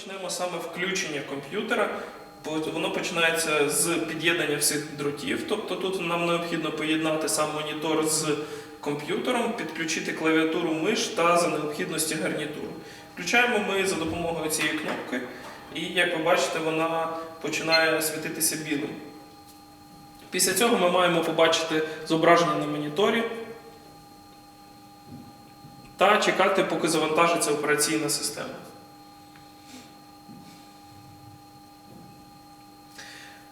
почнемо саме включення комп'ютера. Воно починається з під'єднання всіх дротів. Тобто тут нам необхідно поєднати сам монітор з комп'ютером, підключити клавіатуру миш та за необхідності гарнітуру. Включаємо ми за допомогою цієї кнопки, і як ви бачите, вона починає світитися білим. Після цього ми маємо побачити зображення на моніторі та чекати, поки завантажиться операційна система.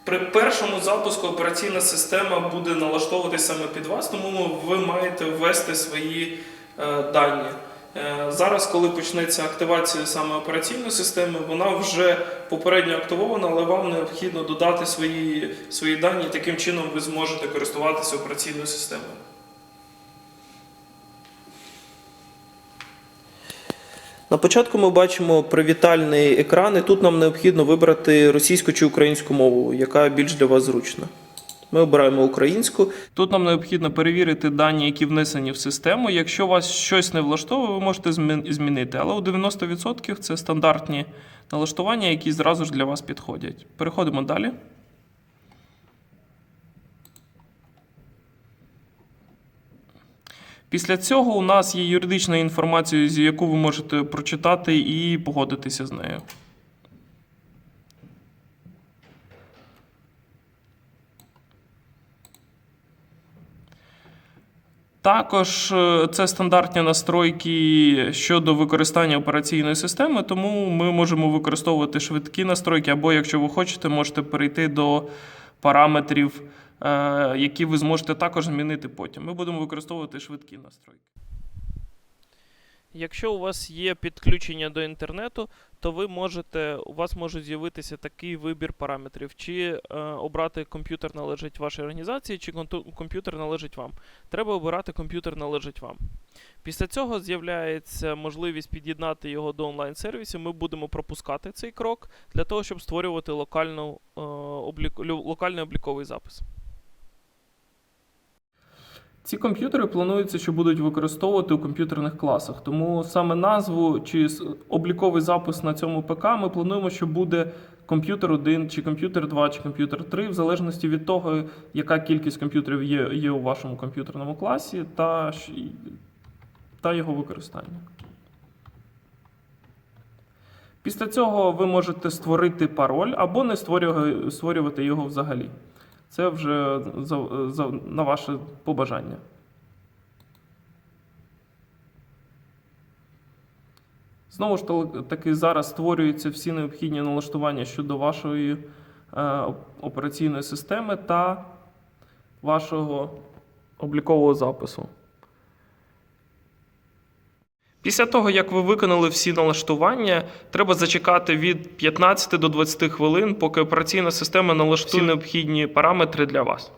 При першому запуску операційна система буде налаштовуватися саме під вас, тому ви маєте ввести свої е, дані. Е, зараз, коли почнеться активація саме операційної системи, вона вже попередньо активована, але вам необхідно додати свої, свої дані, таким чином ви зможете користуватися операційною системою. На початку ми бачимо привітальний екран, і тут нам необхідно вибрати російську чи українську мову, яка більш для вас зручна. Ми обираємо українську. Тут нам необхідно перевірити дані, які внесені в систему. Якщо вас щось не влаштовує, ви можете змінити. Але у 90% це стандартні налаштування, які зразу ж для вас підходять. Переходимо далі. Після цього у нас є юридична інформація, з яку ви можете прочитати і погодитися з нею. Також е, це стандартні настройки щодо використання операційної системи, тому ми можемо використовувати швидкі настройки, або якщо ви хочете, можете перейти до параметрів, які ви зможете також змінити потім. Ми будемо використовувати швидкі настройки. Якщо у вас є підключення до інтернету, то ви можете, у вас може з'явитися такий вибір параметрів, чи е, обрати комп'ютер належить вашій організації, чи комп'ютер належить вам. Треба обирати комп'ютер належить вам. Після цього з'являється можливість під'єднати його до онлайн-сервісів. Ми будемо пропускати цей крок для того, щоб створювати локальну, е, облік... локальний обліковий запис. Ці комп'ютери планується, що будуть використовувати у комп'ютерних класах. Тому саме назву чи обліковий запис на цьому ПК ми плануємо, що буде комп'ютер 1, чи комп'ютер 2, чи комп'ютер 3, в залежності від того, яка кількість комп'ютерів є, є у вашому комп'ютерному класі, та, та його використання. Після цього ви можете створити пароль або не створювати, його взагалі. Це вже за, за, на ваше побажання. Знову ж таки, зараз створюються всі необхідні налаштування щодо вашої е, операційної системи та вашого облікового запису. Після того, як ви виконали всі налаштування, треба зачекати від 15 до 20 хвилин, поки операційна система налаштує всі необхідні параметри для вас.